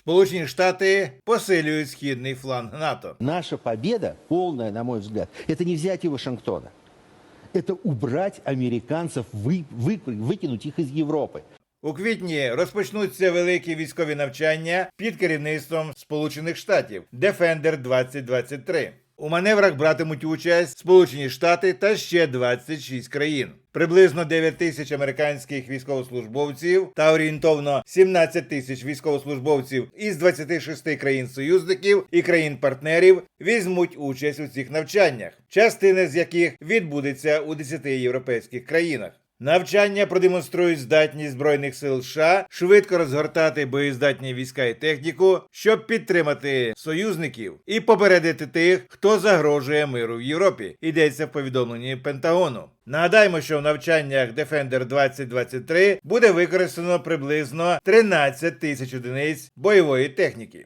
Сполучені Штати посилюють східний фланг НАТО. Наша победа, полная, на мой взгляд, это не взятие Вашингтона. Это убрать американцев, вы, вы- выкинуть их из Европы. У квітні розпочнуться великі військові навчання під керівництвом Сполучених Штатів Defender 2023. У маневрах братимуть участь Сполучені Штати та ще 26 країн. Приблизно 9 тисяч американських військовослужбовців та орієнтовно 17 тисяч військовослужбовців із 26 країн-союзників і країн-партнерів візьмуть участь у цих навчаннях, частина з яких відбудеться у 10 європейських країнах. Навчання продемонструють здатність збройних сил США швидко розгортати боєздатні війська і техніку, щоб підтримати союзників і попередити тих, хто загрожує миру в Європі. Йдеться в повідомленні Пентагону. Нагадаємо, що в навчаннях Defender 2023 буде використано приблизно 13 тисяч одиниць бойової техніки.